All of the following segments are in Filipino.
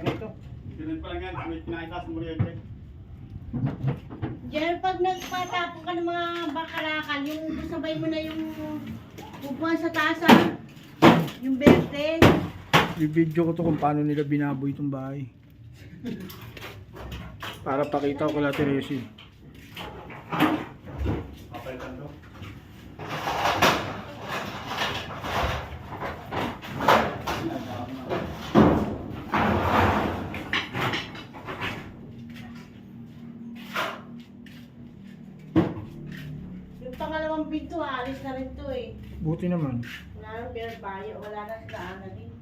pa lang yan, may pinakitaas ng kuryente. Diyan, pag nagpatapon ka ng mga bakarakan, yung sabay mo na yung upuan sa tasa, yung berte. I-video ko to kung paano nila binaboy itong bahay. Para pakita ko kala Teresi. Papalitan to. Yung pangalawang pinto, alis na rin to eh. Buti naman. Wala na pinagbayo, wala na daanan din.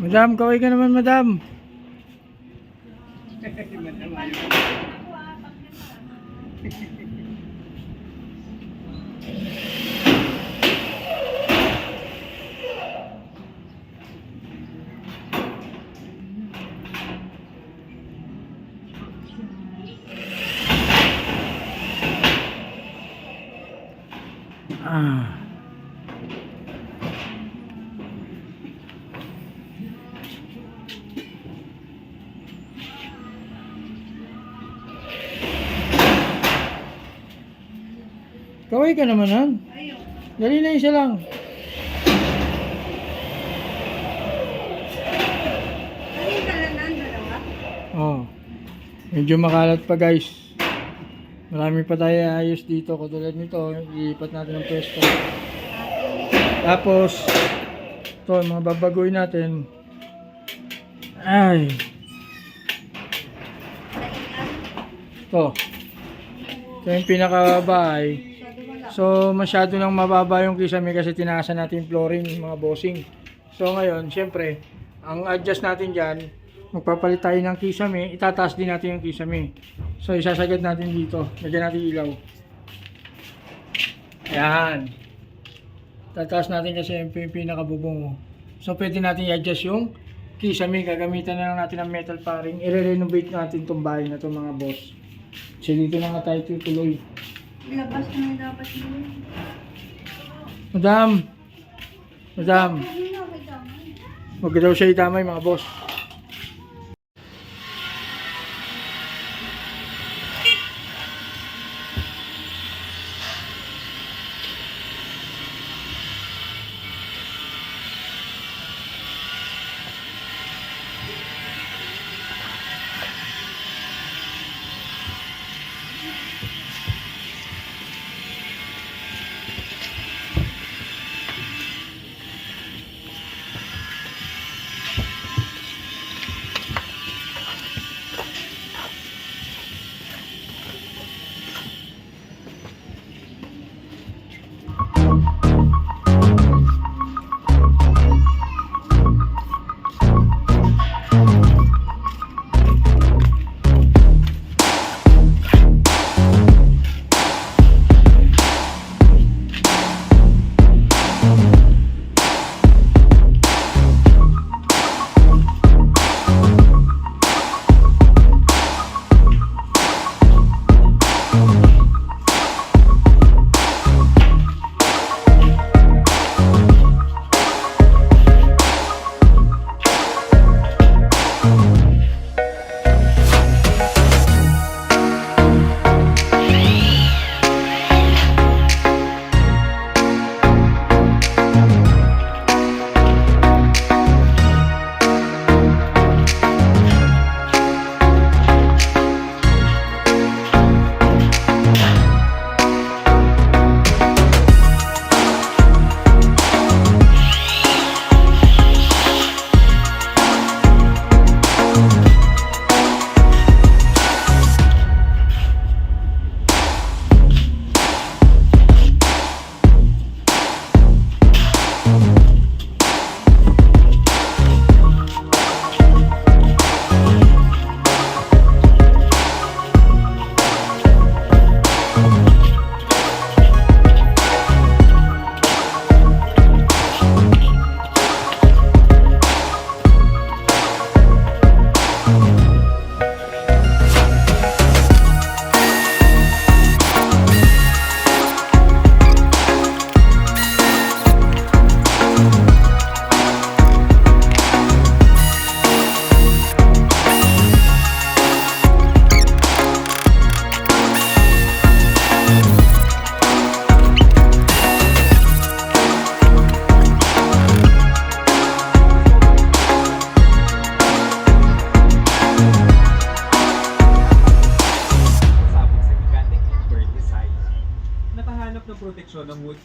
Madam, kaway ka naman, madam. Ah. Kaway ka naman, han. Dali na isa lang. Oh. Medyo makalat pa guys. Marami pa tayo ayos dito. Katulad nito, ilipat natin ng pwesto. Tapos, ito, mga babagoy natin. Ay. Ito. Ito yung pinakabahay. So, masyado nang mababa yung kisame kasi tinaasan natin yung flooring, mga bossing. So, ngayon, syempre, ang adjust natin dyan, magpapalit tayo ng kisame, itataas din natin yung kisame. So, isasagad natin dito. Lagyan natin ilaw. Yan. Tataas natin kasi yung pinakabubong. So, pwede natin i-adjust yung kisame. Gagamitan na lang natin ng metal paring. I-renovate natin itong bahay na to mga boss. So, dito na nga tayo tutuloy. Labas na may dapat yun. Madam! Madam! Huwag daw siya itamay mga boss.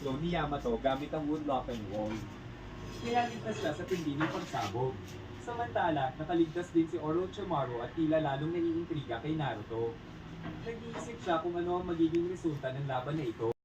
Flow ni Yamato gamit ang wood lock and wall. Kaya ligtas siya sa tindi ng pagsabog. Samantala, nakaligtas din si Orochimaru at tila lalong naiintriga kay Naruto. Nag-iisip siya kung ano ang magiging resulta ng laban na ito.